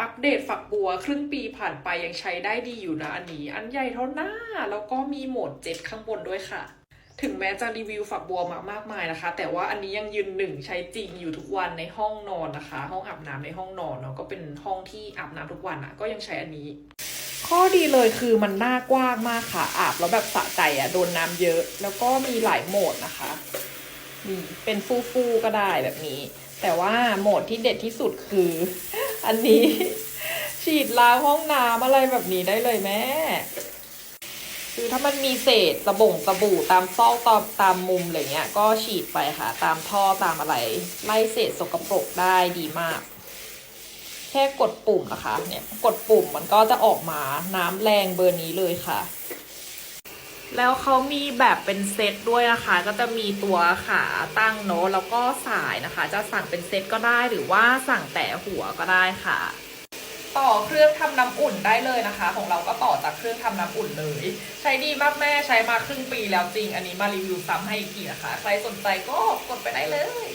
อัปเดตฝักบัวครึ่งปีผ่านไปยังใช้ได้ดีอยู่นะอันนี้ อันใหญ่เท่าหน้า แล้วก็มีโหมดเจ็ดข้างบนด้วยค่ะ ถึงแม้จะรีวิวฝักบัวมามากมายนะคะ แต่ว่าอันนี้ยังยืนหนึ่งใช้จริงอยู่ทุกวันในห้องนอนนะคะ ห้องอาบน้ำในห้องนอนเนาะก็เป็นห้องที่อาบน้ำทุกวันอะ่ะก็ยังใช้อันนี้ ข้อดีเลยคือมันหน้ากว้างมากค่ะ อาบแล้วแบบสะใจอะ่ะโดนน้ำเยอะ แล้วก็มีหลายโหมดนะคะนี่เป็นฟูๆก็ได้แบบนี้ แต่ว่าโหมดที่เด็ดที่สุดคือ อันนี้ ฉีดล้างห้องน้ำอะไรแบบนี้ได้เลยแม่ คือถ้ามันมีเศษสบงสบู่ตามซอกตามตามมุมอะไรเงี้ย ก็ฉีดไปค่ะ ตามท่อตามอะไร ไล่เศษสกปรกได้ดีมาก แค่กดปุ่มนะคะ เนี่ย กดปุ่มมันก็จะออกมาน้ำแรงเบอร์นี้เลยค่ะ แล้วเขามีแบบเป็นเซตด้วยนะคะ ก็จะมีตัวขาตั้งโน้ตแล้วก็สายนะคะ จะสั่งเป็นเซตก็ได้หรือว่าสั่งแต่หัวก็ได้ค่ะ ต่อเครื่องทำน้ำอุ่นได้เลยนะคะ ของเราก็ต่อจากเครื่องทำน้ำอุ่นเลย ใช้ดีมากแม่ใช้มาครึ่งปีแล้วจริง อันนี้มารีวิวซ้ำให้อีกทีนะคะ ใครสนใจก็กดไปได้เลย